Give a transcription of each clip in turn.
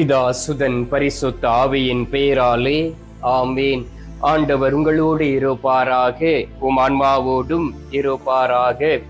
பிதா சுதன் பரிசுத்த ஆவியின் பெயராலே ஆமேன். ஆண்டவர் உங்களோடு இருப்பாராக உம் ஆன்மாவோடும் இருப்பாராக.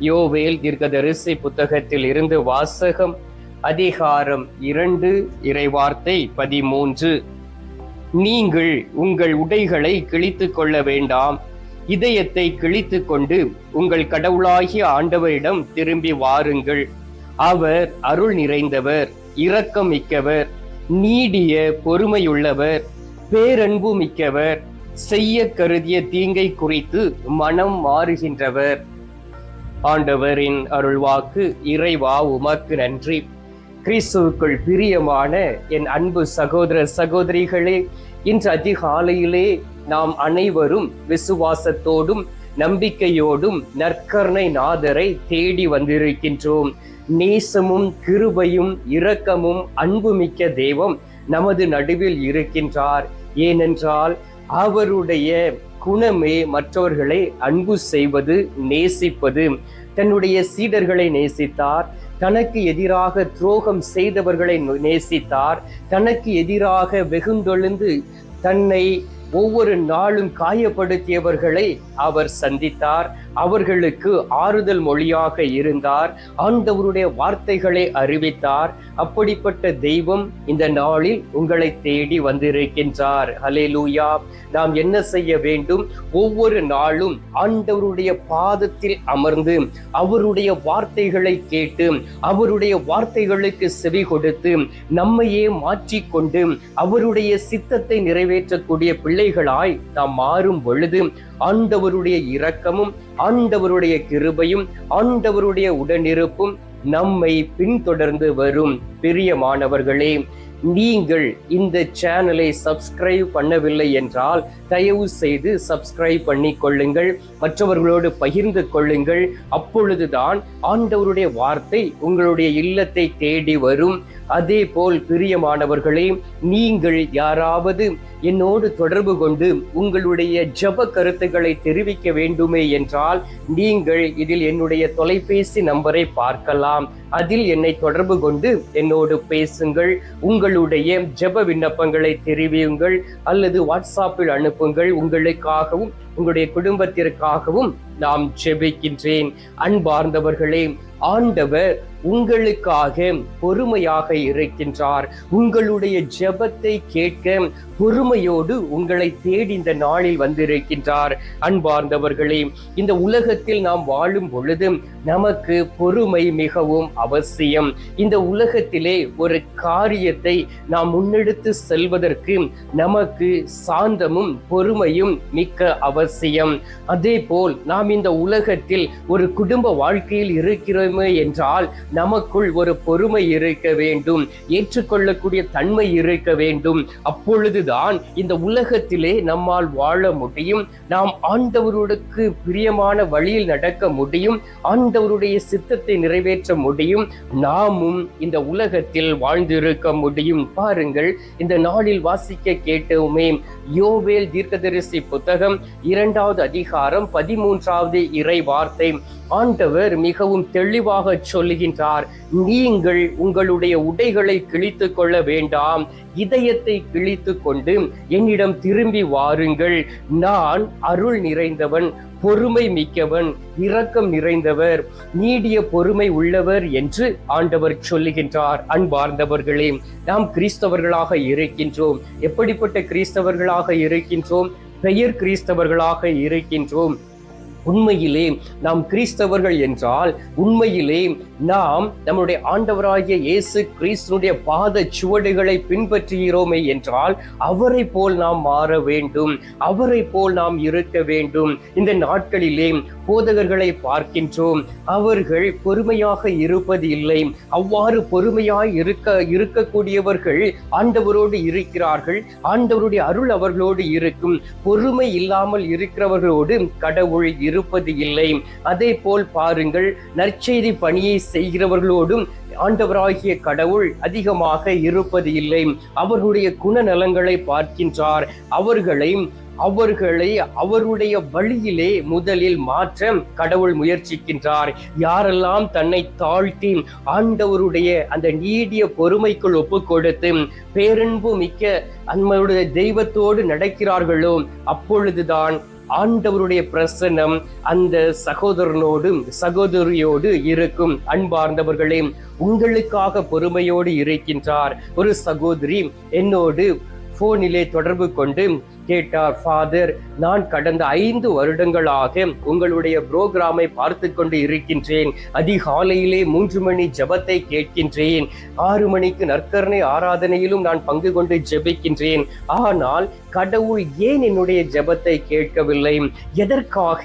யோவேல் தீர்க்கதரிசி புத்தகத்தில் இருந்து வாசகம் அதிகாரம் இரண்டு இறைவார்த்தை பதிமூன்று. நீங்கள் உங்கள் உடைகளை கிழித்து கொள்ள வேண்டாம். இதயத்தை கிழித்து கொண்டு உங்கள் கடவுளாகிய ஆண்டவரிடம் திரும்பி வாருங்கள். அவர் அருள் நிறைந்தவர். இரக்கம் மிக்கவர் நீடிய பொறுமையுள்ளவர் பேரன்பு மிக்கவர் செய்ய கருதிய தீங்கை குறித்து மனம் மாறுகின்றவர். ஆண்டவரின் அருள்வாக்கு இறைவா உமக்கு நன்றி. கிறிஸ்துவுக்குள் பிரியமான என் அன்பு சகோதர சகோதரிகளே இன்று அதிகாலையிலே நாம் அனைவரும் விசுவாசத்தோடும் நம்பிக்கையோடும் நற்கர்ணை நாதரை தேடி வந்திருக்கின்றோம். நேசமும் கிருபையும் இரக்கமும் அன்புமிக்க தெய்வம் நமது நடுவில் இருக்கின்றார். ஏனென்றால் அவருடைய குணமே மற்றவர்களை அன்பு செய்வது நேசிப்பது. தன்னுடைய சீடர்களை நேசித்தார் தனக்கு எதிராக துரோகம் செய்தவர்களை நேசித்தார் தனக்கு எதிராக வெகுண்டொழுந்து தன்னை ஒவ்வொரு நாளும் காயப்படுத்தியவர்களை அவர் சந்தித்தார். அவர்களுக்கு ஆறுதல் மொழியாக இருந்தார். ஆண்டவருடைய வார்த்தைகளை அறிவித்தார். அப்படிப்பட்ட தெய்வம் இந்த நாளில் உங்களை தேடி வந்திருக்கின்றார். ஹலேலூயா நாம் என்ன செய்ய வேண்டும்? ஒவ்வொரு நாளும் ஆண்டவருடைய பாதத்தில் அமர்ந்து அவருடைய வார்த்தைகளை கேட்டு அவருடைய வார்த்தைகளுக்கு செவி கொடுத்து நம்மையே மாற்றிக்கொண்டு அவருடைய சித்தத்தை நிறைவேற்றக்கூடிய பிள்ளைகளாய் நாம் மாறும் பொழுது ஆண்டவருடைய இரக்கமும் ஆண்டவருடைய கிருபையும் ஆண்டவருடைய உடனிருப்பும் நம்மை பின்தொடர்ந்து வரும் பிரியமானவர்களே. நீங்கள் இந்த சேனலை சப்ஸ்கிரைப் பண்ணவில்லை என்றால் தயவு செய்து சப்ஸ்கிரைப் பண்ணி கொள்ளுங்கள் மற்றவர்களோடு பகிர்ந்து கொள்ளுங்கள். அப்பொழுதுதான் ஆண்டவருடைய வார்த்தை உங்களுடைய இல்லத்தை தேடி வரும். அதே போல் பிரியமானவர்களே நீங்கள் யாராவது என்னோடு தொடர்பு கொண்டு உங்களுடைய ஜப கருத்துக்களை தெரிவிக்க வேண்டுமே என்றால் நீங்கள் இதில் என்னுடைய தொலைபேசி நம்பரை பார்க்கலாம். அதில் என்னை தொடர்பு கொண்டு என்னோடு பேசுங்கள். உங்கள் உங்களுடைய ஜப விண்ணப்பங்களை தெரிவியுங்கள் அல்லது வாட்ஸ்அப்பில் அனுப்புங்கள். உங்களுக்காகவும் உங்களுடைய குடும்பத்திற்காகவும் நாம் ஜெபிக்கின்றேன். அன்பார்ந்தவர்களே ஆண்டவர் உங்களுக்காக பொறுமையாக இருக்கின்றார். உங்களுடைய ஜெபத்தை கேட்க பொறுமையோடு உங்களை தேடி இந்த நாளில் வந்திருக்கின்றார். அன்பார்ந்தவர்களே இந்த உலகத்தில் நாம் வாழும் பொழுது நமக்கு பொறுமை மிகவும் அவசியம். இந்த உலகத்திலே ஒரு காரியத்தை நாம் முன்னெடுத்து செல்வதற்கு நமக்கு சாந்தமும் பொறுமையும் மிக்க அவசியம். அதே போல் நாம் இந்த உலகத்தில் ஒரு குடும்ப வாழ்க்கையில் வேண்டுமே என்றால் நமக்குள் ஒரு பொறுமை இருக்க வேண்டும் ஏற்றுக்கொள்ளக்கூடிய தன்மை இருக்க வேண்டும். அப்பொழுதுதான் இந்த உலகத்திலே நம்மால் வாழ முடியும் நாம் ஆண்டவருக்கு பிரியமான வழியில் நடக்க முடியும் ஆண்டவருடைய சித்தத்தை நிறைவேற்ற முடியும் நாமும் இந்த உலகத்தில் வாழ்ந்திருக்க முடியும். பாருங்கள் இந்த நாளில் வாசிக்க கேட்டோமே யோவேல் தீர்க்கதரிசி புத்தகம் இரண்டாவது அதிகாரம் பதிமூன்றாவது இறை வார்த்தை. ஆண்டவர் மிகவும் தெளிவாக சொல்லுகின்றார் நீங்கள் உங்களுடைய உடைகளை கிழித்து கொள்ள வேண்டாம். இதயத்தை கிழித்து கொண்டு என்னிடம் திரும்பி வாருங்கள். நான் அருள் நிறைந்தவன் பொறுமை மிக்கவன் இரக்கம் நிறைந்தவர் நீடிய பொறுமை உள்ளவர் என்று ஆண்டவர் சொல்லுகின்றார். அன்பார்ந்தவர்களே நாம் கிறிஸ்தவர்களாக இருக்கின்றோம். எப்படிப்பட்ட கிறிஸ்தவர்களாக இருக்கின்றோம்? பெயர் கிறிஸ்தவர்களாக இருக்கின்றோம். உண்மையிலே நாம் கிறிஸ்தவர்கள் என்றால் உண்மையிலே நாம் நம்முடைய ஆண்டவராகிய இயேசு கிறிஸ்தனுடைய பாத சுவடுகளை பின்பற்றுகிறோமே என்றால் அவரை போல் நாம் மாற வேண்டும் அவரை போல் நாம் இருக்க வேண்டும். இந்த நாட்களிலே போதகர்களை பார்க்கின்றோம். அவர்கள் பொறுமையாக இருப்பது இல்லை. அவ்வாறு பொறுமையாய் இருக்க இருக்கக்கூடியவர்கள் ஆண்டவரோடு இருக்கிறார்கள். ஆண்டவருடைய அருள் அவர்களோடு இருக்கும். பொறுமை இல்லாமல் இருக்கிறவர்களோடு கடவுள் இருப்பது இல்லை. அதே போல் பாருங்கள் நற்செய்தி பணியை செய்கிறவர்களோடும் ஆண்டவராகிய கடவுள் அதிகமாக இருப்பது இல்லை. அவர்களுடைய குணநலங்களை பார்க்கின்றார். அவர்களை அவர்களை அவருடைய வழியிலே முதலில் மாற்ற கடவுள் முயற்சிக்கின்றார். யாரெல்லாம் தன்னை தாழ்த்தி ஆண்டவருடைய அந்த நீடிய பொறுமைக்குள் ஒப்பு கொடுத்து பேரன்பு மிக்க நம்மளுடைய தெய்வத்தோடு நடக்கிறார்களோ அப்பொழுதுதான் ஆண்டவருடைய பிரசன்னம் அந்த சகோதரனோடு சகோதரியோடு இருக்கும். அன்பார்ந்தவர்களே உங்களுக்காக பொறுமையோடு இருக்கின்றார். ஒரு சகோதரி என்னோடு போனிலே தொடர்பு கொண்டு கேட்டார் ஃபாதர் நான் கடந்த ஐந்து வருடங்களாக உங்களுடைய புரோகிராமை பார்த்து கொண்டு இருக்கின்றேன். அதிகாலையிலே மூன்று மணி ஜெபத்தை கேட்கின்றேன். ஆறு மணிக்கு நற்கரணை ஆராதனையிலும் நான் பங்கு கொண்டு ஜெபிக்கின்றேன். ஆனால் கடவுள் ஏன் என்னுடைய ஜெபத்தை கேட்கவில்லை? எதற்காக?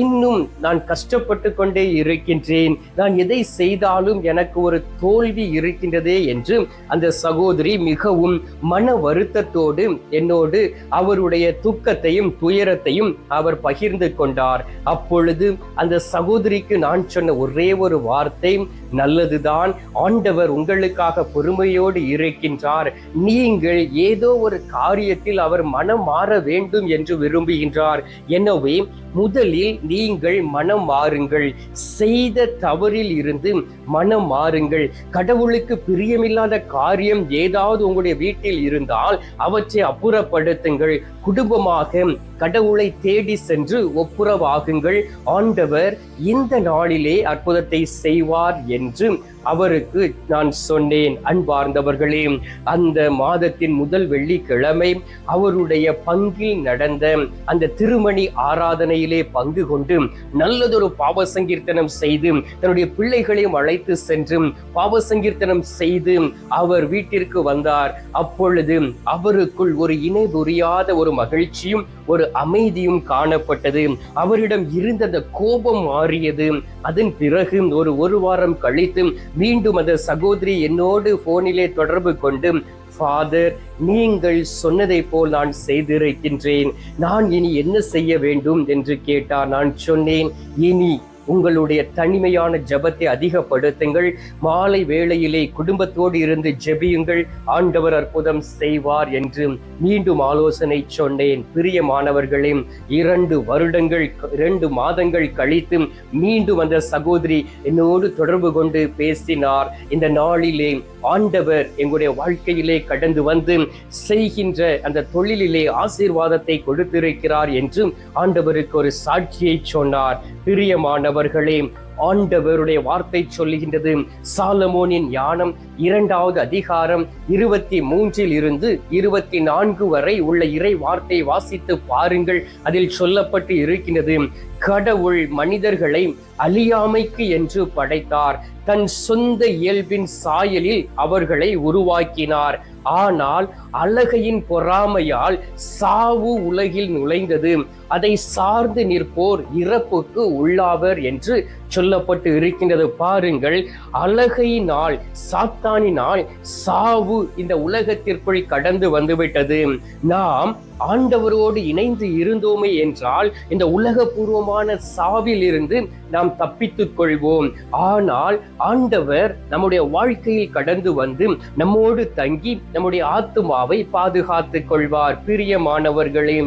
இன்னும் நான் கஷ்டப்பட்டு கொண்டே இருக்கின்றேன். நான் எதை செய்தாலும் எனக்கு ஒரு தோல்வி இருக்கின்றதே என்று அந்த சகோதரி மிகவும் மன வருத்தத்தோடு என்னோடு அவருடைய துக்கத்தையும் துயரத்தையும் அவர் பகிர்ந்து கொண்டார். அப்பொழுது அந்த சகோதரிக்கு நான் சொன்ன ஒரே ஒரு வார்த்தை நல்லதுதான் ஆண்டவர் உங்களுக்காக பொறுமையோடு இருக்கின்றார். நீங்கள் ஏதோ ஒரு காரியத்தில் அவர் மனம் மாற வேண்டும் என்று விரும்புகின்றார். எனவே முதலில் நீங்கள் மனம் மாறுங்கள். செய்த தவறில் இருந்து மனம் மாறுங்கள். கடவுளுக்கு பிரியமில்லாத காரியம் ஏதாவது உங்களுடைய வீட்டில் இருந்தால் அவற்றை அப்புறப்படுத்துங்கள். குடும்பமாக கடவுளை தேடி சென்று ஒப்புரவாகுங்கள். ஆண்டவர் இந்த நாளிலே அற்புதத்தை செய்வார் என்று அவருக்கு நான் சொன்னேன் அன்பார்ந்தவர்களே. அந்த மாதத்தின் முதல் வெள்ளிக்கிழமை அவருடைய பங்கில் நடந்த அந்த திருமணி ஆராதனையில் பங்கு கொண்டு நல்லதொரு பாவ சங்கீர்த்தனம் செய்து தன்னுடைய பிள்ளைகளையும் அழைத்து சென்று பாவ சங்கீர்த்தனம் செய்து அவர் வீட்டிற்கு வந்தார். அப்பொழுது அவருக்குள் ஒரு இணை புரியாத ஒரு மகிழ்ச்சியும் ஒரு அமைதியும் காணப்பட்டது. அவரிடம் இருந்த அந்த கோபம் மாறியது. அதன் பிறகு ஒரு ஒரு வாரம் கழித்து மீண்டும் அந்த சகோதரி என்னோடு போனிலே தொடர்பு கொண்டு ஃபாதர் நீங்கள் சொன்னதை போல் நான் செய்திருக்கின்றேன். நான் இனி என்ன செய்ய வேண்டும்? என்று கேட்டார் நான் சொன்னேன் இனி உங்களுடைய தனிமையான ஜெபத்தை அதிகப்படுத்துங்கள். மாலை வேளையிலே குடும்பத்தோடு இருந்து ஜெபியுங்கள். ஆண்டவர் அற்புதம் செய்வார் என்று மீண்டும் ஆலோசனை சொன்னேன். பிரிய பிரியமானவர்களே இரண்டு வருடங்கள் இரண்டு மாதங்கள் கழித்து மீண்டும் அந்த சகோதரி என்னோடு தொடர்பு கொண்டு பேசினார். இந்த நாளிலே ஆண்டவர் எங்களுடைய வாழ்க்கையிலே கடந்து வந்து செய்கின்ற அந்த தொழிலிலே ஆசீர்வாதத்தை கொடுத்திருக்கிறார் என்று ஆண்டவருக்கு ஒரு சாட்சியை சொன்னார். பிரியமானவர் பிரியமானவர்களே ஆண்டவருடைய வார்த்தை சொல்லுகின்றது. சாலமோனின் ஞானம் இரண்டாவது அதிகாரம் இருபத்தி மூன்றில் இருந்து இருபத்தி நான்கு வரை உள்ள இறை வார்த்தை வாசித்து பாருங்கள். அதில் சொல்லப்பட்டு இருக்கின்றது கடவுள் மனிதர்களை அழியாமைக்கு என்று படைத்தார். தன் சொந்த இயல்பின் சாயலில் அவர்களை உருவாக்கினார். ஆனால் அழகையின் பொறாமையால் சாவு உலகில் நுழைந்தது. அதை சார்ந்து நிற்போர் இறப்புக்கு உள்ளாவர் என்று சொல்லப்பட்டு இருக்கின்றது. பாருங்கள் அழகையினால் சாத்தானினால் சாவு இந்த உலகத்திற்குள் கடந்து வந்துவிட்டது. நாம் ஆண்டவரோடு இணைந்து இருந்தோமே என்றால் இந்த உலகபூர்வமான சாவில் இருந்து நாம் தப்பித்துக் கொள்வோம். ஆனால் ஆண்டவர் நம்முடைய வாழ்க்கையில் கடந்து வந்து நம்மோடு தங்கி நம்முடைய ஆத்துமாவை பாதுகாத்துக் கொள்வார். பிரியமானவர்களே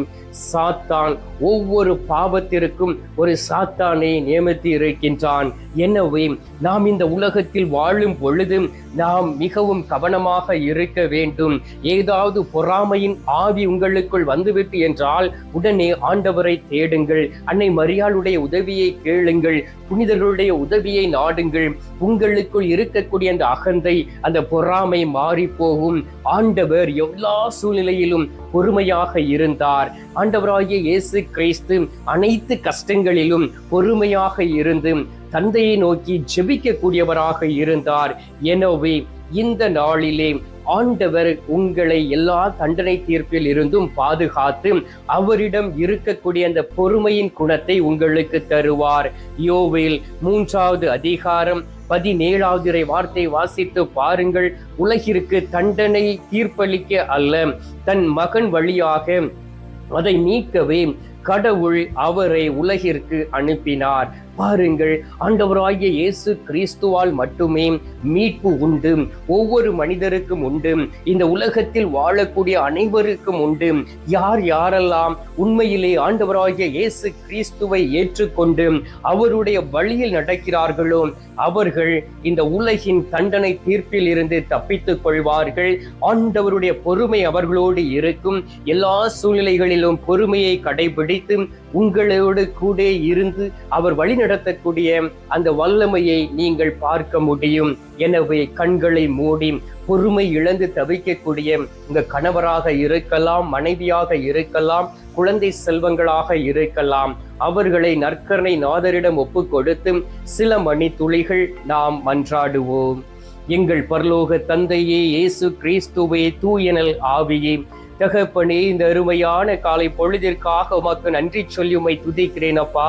சாத்தான் ஒவ்வொரு பாவத்திற்கும் ஒரு சாத்தானை நியமித்து இருக்கின்றான். எனவே நாம் இந்த உலகத்தில் வாழும் பொழுது நாம் மிகவும் கவனமாக இருக்க வேண்டும். ஏதாவது பொறாமையின் ஆவி உங்களுக்குள் வந்துவிட்டு என்றால் உடனே ஆண்டவரை தேடுங்கள். அன்னை மரியாளுடைய உதவியை கேளுங்கள். புனிதர்களுடைய உதவியை நாடுங்கள். உங்களுக்குள் இருக்கக்கூடிய அந்த அகந்தை அந்த பொறாமை மாறி போகும் ஆண்டவர் எல்லா சூழ்நிலையிலும் பொறுமையாக இருந்தார். ஆண்டவராகிய இயேசு கிறிஸ்து அனைத்து கஷ்டங்களிலும் பொறுமையாக இருந்து தந்தையை நோக்கி ஜெபிக்கக்கூடியவராக இருந்தார். எனவே இந்த நாளிலே ஆண்டவர் உங்களை எல்லா தண்டனை தீர்ப்பில் இருந்தும் பாதுகாத்து அவரிடம் இருக்கக்கூடிய அந்த பொறுமையின் குணத்தை உங்களுக்கு தருவார். யோவில் மூன்றாவது அதிகாரம் பதினேழாவது வார்த்தை வாசித்து பாருங்கள். உலகிற்கு தண்டனை தீர்ப்பளிக்க அல்ல தன் மகன் வழியாக அதை நீக்கவே கடவுள் அவரை உலகிற்கு அனுப்பினார். பாருங்கள் ஆண்டவராகிய இயேசு கிறிஸ்துவால் மட்டுமே மீட்பு உண்டு. ஒவ்வொரு மனிதருக்கும் உண்டு. இந்த உலகத்தில் வாழக்கூடிய அனைவருக்கும் உண்டு. யார் யாரெல்லாம் உண்மையிலே ஆண்டவராகிய இயேசு கிறிஸ்துவை ஏற்றுக்கொண்டு அவருடைய வழியில் நடக்கிறார்களோ அவர்கள் இந்த உலகின் தண்டனை தீர்ப்பில் இருந்து தப்பித்துக் கொள்வார்கள். ஆண்டவருடைய பொறுமை அவர்களோடு இருக்கும். எல்லா சூழ்நிலைகளிலும் பொறுமையை கடைபிடித்து உங்களோடு கூட இருந்து அவர் வழி நடத்தக்கூடிய அந்த வல்லமையை நீங்கள் பார்க்க முடியும். எனவே கண்களை மூடி பொறுமை இழந்து தவிக்கக்கூடிய உங்க கணவராக இருக்கலாம் மனைவியாக இருக்கலாம் குழந்தை செல்வங்களாக இருக்கலாம். அவர்களை நற்கரணை நாதரிடம் ஒப்பு கொடுத்து சில மணி துளிகள் நாம் மன்றாடுவோம். எங்கள் பரலோக தந்தையே இயேசு கிறிஸ்துவே தூயனல் ஆவியே. தகப்பனே இந்த அருமையான காலை பொழுதிற்காக உமக்கு நன்றி சொல்லி உமை துதிக்கிறேன் அப்பா.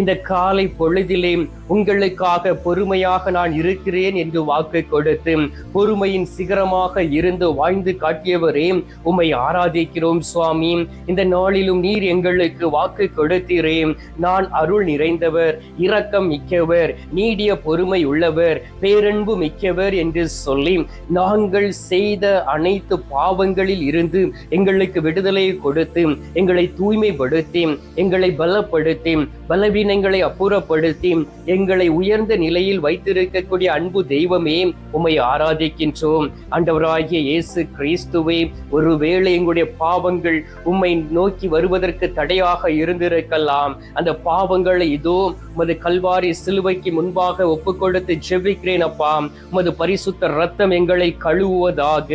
இந்த காலை பொழுதிலே உங்களுக்காக பொறுமையாக நான் இருக்கிறேன் என்று வாக்கு கொடுத்து பொறுமையின் சிகரமாக இருந்து வாழ்ந்து காட்டியவரே உம்மை ஆராதிக்கிறோம் சுவாமி. இந்த நாளிலும் நீர் எங்களுக்கு வாக்கு கொடுத்தீரே. நான் அருள் நிறைந்தவர் இரக்கம் மிக்கவர் நீடிய பொறுமை உள்ளவர் பேரன்பு மிக்கவர் என்று சொல்லி நாங்கள் செய்த அனைத்து பாவங்களில் இருந்து எங்களுக்கு விடுதலை கொடுத்து எங்களை தூய்மைப்படுத்தி எங்களை பலப்படுத்தி பலவீனங்களை அப்புறப்படுத்தி எங்களை உயர்ந்த நிலையில் வைத்திருக்கக்கூடிய அன்பு தெய்வமே உம்மை ஆராதிக்கின்றோம். ஆண்டவராகிய இயேசு கிறிஸ்துவே ஒருவேளை எங்களுடைய பாவங்கள் உம்மை நோக்கி வருவதற்கு தடையாக இருந்திருக்கலாம். அந்த பாவங்களை இதோ உமது கல்வாரி சிலுவைக்கு முன்பாக ஒப்பு கொடுத்து ஜெபிக்கிறேன் அப்பா. உமது பரிசுத்த ரத்தம் எங்களை கழுவுவதாக.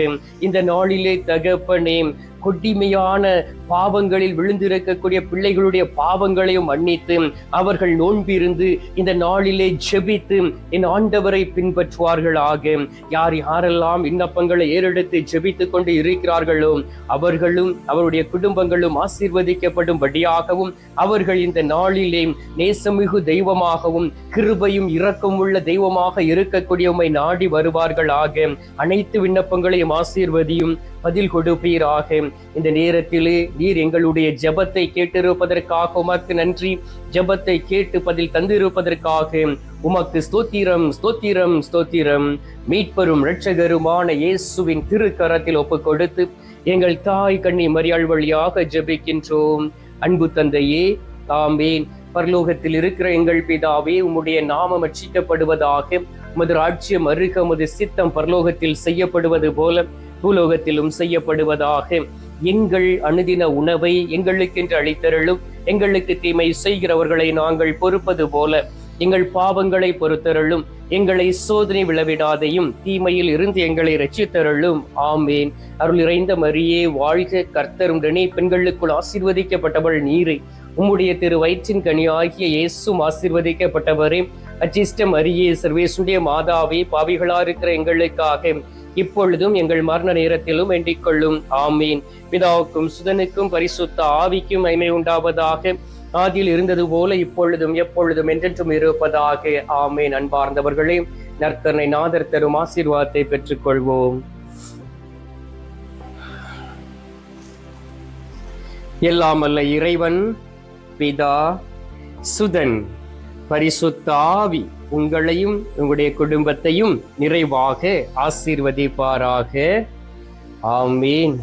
இந்த நாளிலே தகப்பனே கொடிமையான பாவங்களில் விழுந்திருக்கக்கூடிய பிள்ளைகளுடைய பாவங்களையும் மன்னித்து அவர்கள் நோன்பிருந்து இந்த நாளிலே ஜெபித்து என் ஆண்டவரை பின்பற்றுவார்களாக. யார் யாரெல்லாம் விண்ணப்பங்களை ஏறெடுத்து ஜெபித்து கொண்டு இருக்கிறார்களோ அவர்களும் அவருடைய குடும்பங்களும் ஆசீர்வதிக்கப்படும்படியாகவும் அவர்கள் இந்த நாளிலே நேசமிகு தெய்வமாகவும் கிருபையும் இரக்கம் உள்ள தெய்வமாக இருக்கக்கூடிய உம்மை நாடி வருவார்களாக. அனைத்து விண்ணப்பங்களையும் ஆசீர்வதியும் பதில் கொடுப்பீராக. இந்த நேரத்திலே நீர் எங்களுடைய ஜெபத்தை கேட்டிருப்பதற்காக உமக்கு நன்றி. ஜெபத்தை கேட்டு பதில் தந்திருப்பதற்காக. உமக்கு ஸ்தோத்திரம் ஸ்தோத்திரம் ஸ்தோத்திரம். மீட்பரும் இரட்சகருமான இயேசுவின் திருக்கரத்தில் ஒப்பு கொடுத்து எங்கள் தாய் கண்ணி மரியாள் வழியாக ஜெபிக்கின்றோம். அன்பு தந்தையே தாமேன் பரலோகத்தில் இருக்கிற எங்கள் பிதாவே உம்முடைய நாமம் அச்சிக்கப்படுவதாக உமது ராஜ்யம் அருக உமது சித்தம் பரலோகத்தில் செய்யப்படுவது போல பூலோகத்திலும் செய்யப்படுவதாக. எங்கள் அணுதின உணவை எங்களுக்கென்று அளித்தருளும். எங்களுக்கு தீமை செய்கிறவர்களை நாங்கள் பொறுப்பது போல. எங்கள் பாவங்களை பொறுத்தருளும். எங்களை சோதனை விளவிடாதையும் தீமையில் இருந்து எங்களை ரட்சித்தருளும் ஆமேன். அருள் இறைந்த மரியே வாழ்க கர்த்தருடனே பெண்களுக்குள் ஆசீர்வதிக்கப்பட்டவள் நீரை. உம்முடைய திரு வயிற்றின் கனி ஆகிய இயேசும் ஆசீர்வதிக்கப்பட்டவரே. அச்சிஷ்டம் அரியே சர்வேசுடைய மாதாவே பாவிகளா இருக்கிற எங்களுக்காக. இப்பொழுதும் எங்கள் மரண நேரத்திலும் வேண்டிக் கொள்ளும் ஆமீன். பிதாவுக்கும் சுதனுக்கும் பரிசுத்த ஆவிக்கும் மைமை உண்டாவதாக. ஆதியில் இருந்தது போல இப்பொழுதும் எப்பொழுதும் என்றென்றும் இருப்பதாக. ஆமேன். அன்பார்ந்தவர்களே நற்கரணை நாதர் தரும் ஆசீர்வாதத்தை பெற்றுக்கொள்வோம். எல்லாம் அல்ல இறைவன் பிதா சுதன் பரிசுத்த ஆவி. உங்களையும் உங்களுடைய குடும்பத்தையும் நிறைவாக ஆசீர்வதிப்பாராக. ஆமீன்.